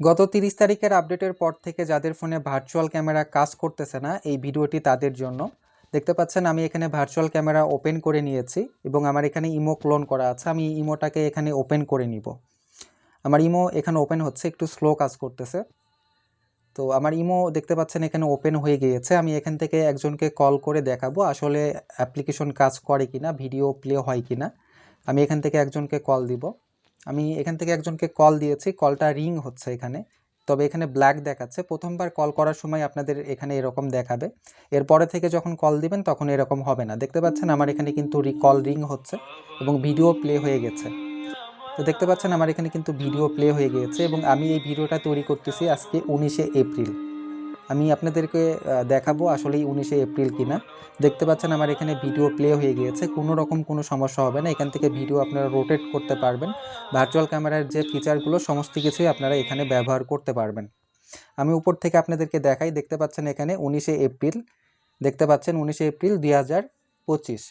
গত তিরিশ তারিখের আপডেটের পর থেকে যাদের ফোনে ভার্চুয়াল ক্যামেরা কাজ করতেছে না, এই ভিডিওটি তাদের জন্য। দেখতে পাচ্ছেন, আমি এখানে ভার্চুয়াল ক্যামেরা ওপেন করে নিয়েছি এবং আমার এখানে ইমো ক্লোন করা আছে। আমি ইমোটাকে এখানে ওপেন করে নিব। আমার ইমো এখানে ওপেন হচ্ছে, একটু স্লো কাজ করতেছে। তো আমার ইমো দেখতে পাচ্ছেন, এখানে ওপেন হয়ে গিয়েছে। আমি এখান থেকে একজনকে কল করে দেখাবো, আসলে অ্যাপ্লিকেশন কাজ করে কিনা ভিডিও প্লে হয় কিনা। আমি এখান থেকে একজনকে কল দিব। আমি এখান থেকে একজনকে কল দিয়েছি। কলটা রিং হচ্ছে এখানে। তবে এখানে ব্ল্যাক দেখাচ্ছে। প্রথমবার কল করার সময় আপনাদের এখানে এরকম দেখাবে। এরপরে থেকে যখন কল দিবেন, তখন এরকম হবে না। দেখতে পাচ্ছেন, আমার এখানে কিন্তু কল রিং হচ্ছে এবং ভিডিও প্লে হয়ে গেছে। তো দেখতে পাচ্ছেন, আমার এখানে কিন্তু ভিডিও প্লে হয়ে গিয়েছে এবং আমি এই ভিডিওটা তৈরি করতেছি আজকে উনিশে এপ্রিল। আমি আপনাদেরকে দেখাবো আসলে উনিশে এপ্রিল কিনা। দেখতে পাচ্ছেন আমার এখানে ভিডিও প্লে হয়ে গিয়েছে, কোনো রকম কোনো সমস্যা হবে না, এখান থেকে ভিডিও আপনারা রোটেট করতে পারবেন। ভার্চুয়াল ক্যামেরার যে ফিচারগুলো, সমস্ত কিছুই আপনারা এখানে ব্যবহার করতে পারবেন। আমি উপর থেকে আপনাদেরকে দেখাই, দেখতে পাচ্ছেন এখানে উনিশে এপ্রিল, দেখতে পাচ্ছেন উনিশে এপ্রিল দুই হাজার পঁচিশ।